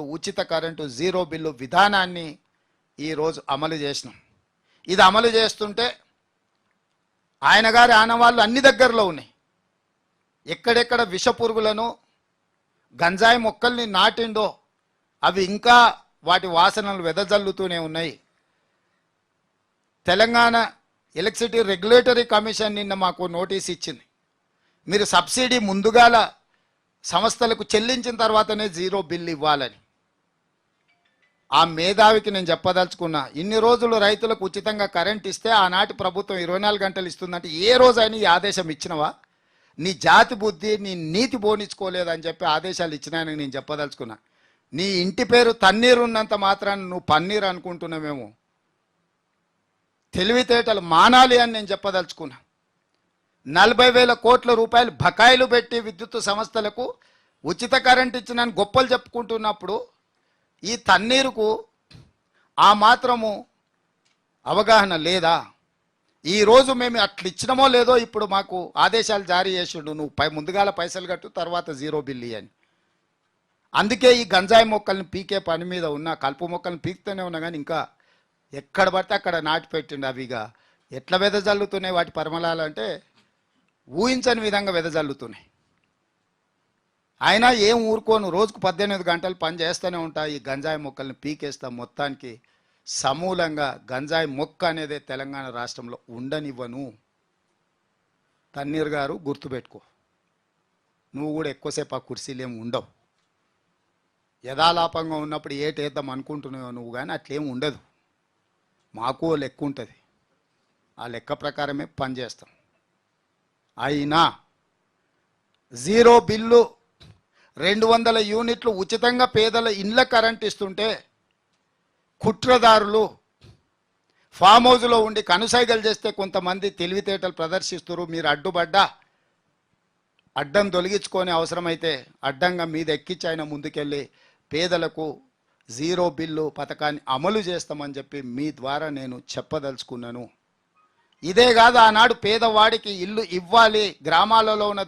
ఉచిత current zero bill విధానాన్ని ఈరోజు అమలు చేసినాం. ఇది అమలు చేస్తుంటే ఆయన గారి ఆనవాళ్ళు అన్ని దగ్గరలో ఉన్నాయి. ఎక్కడెక్కడ విష పురుగులను గంజాయి మొక్కల్ని నాటిండో అవి ఇంకా వాటి వాసనలు వెదజల్లుతూనే ఉన్నాయి. తెలంగాణ ఎలక్ట్రిసిటీ రెగ్యులేటరీ కమిషన్ నిన్న మాకు నోటీస్ ఇచ్చింది. మీరు సబ్సిడీ ముందుగాల సంస్థలకు చెల్లించిన తర్వాతనే జీరో బిల్ ఇవ్వాలని. ఆ మేధావికి నేను చెప్పదలుచుకున్నా ఇన్ని రోజులు రైతులకు ఉచితంగా కరెంట్ ఇస్తే ఆనాటి ప్రభుత్వం ఇరవై నాలుగు గంటలు ఇస్తుందంటే ఏ రోజైనా ఈ ఆదేశం ఇచ్చినవా? నీ జాతి బుద్ధి నీ నీతి బోనించుకోలేదని చెప్పి ఆదేశాలు ఇచ్చినాయని నేను చెప్పదలుచుకున్నా. నీ ఇంటి పేరు తన్నీరు ఉన్నంత మాత్రాన నువ్వు పన్నీరు అనుకుంటున్నామేమో తెలివితేటలు మానాలి అని నేను చెప్పదలుచుకున్నా. నలభై వేల కోట్ల రూపాయలు బకాయిలు పెట్టి విద్యుత్ సంస్థలకు ఉచిత కరెంట్ ఇచ్చినని గొప్పలు చెప్పుకుంటున్నప్పుడు ఈ తన్నీరుకు ఆ మాత్రము అవగాహన లేదా? ఈ రోజు మేము అట్లా ఇచ్చినమో లేదో ఇప్పుడు మాకు ఆదేశాలు జారీ చేసిండు. నువ్వు పై ముందుగాల పైసలు కట్టు తర్వాత జీరో బిల్లు అని అందుకే ఈ గంజాయి మొక్కల్ని పీకే పని మీద ఉన్న కలుపు మొక్కల్ని పీకుతూనే ఉన్నా కానీ ఇంకా ఎక్కడ పడితే అక్కడ నాటి పెట్టిండు అవిగా ఎట్లా వెదజల్లుతున్నాయి వాటి పరిమళాలు అంటే ఊహించని విధంగా వెదజల్లుతున్నాయి. అయినా ఏం ఊరుకోను. రోజుకు పద్దెనిమిది గంటలు పని చేస్తూనే ఉంటా. ఈ గంజాయి మొక్కల్ని పీకేస్తా మొత్తానికి సమూలంగా గంజాయి మొక్క అనేది తెలంగాణ రాష్ట్రంలో ఉండనివ్వను. తన్నీర్ గారు గుర్తుపెట్టుకో. నువ్వు కూడా ఎక్కువసేపు ఆ కుర్చీలు ఏమి ఉండవు. యథాలాపంగా ఉన్నప్పుడు ఏటేద్దాం అనుకుంటున్నావు నువ్వు కానీ అట్లేం ఉండదు. మాకు లెక్క ఉంటుంది. ఆ లెక్క ప్రకారమే పనిచేస్తాం అయినా జీరో బిల్లు రెండు వందల యూనిట్లు ఉచితంగా పేదల ఇండ్ల కరెంట్ ఇస్తుంటే కుట్రదారులు ఫామ్ హౌస్లో ఉండి కనుసైగలు చేస్తే కొంతమంది తెలివితేటలు ప్రదర్శిస్తారు మీరు అడ్డుపడ్డా అడ్డం తొలగించుకొని అవసరమైతే అడ్డంగా మీద ఎక్కించి ఆయన ముందుకెళ్ళి పేదలకు జీరో బిల్లు పథకాన్ని అమలు చేస్తామని చెప్పి మీ ద్వారా నేను చెప్పదలుచుకున్నాను. ఇదే కాదు ఆనాడు పేదవాడికి ఇల్లు ఇవ్వాలి గ్రామాలలో ఉన్న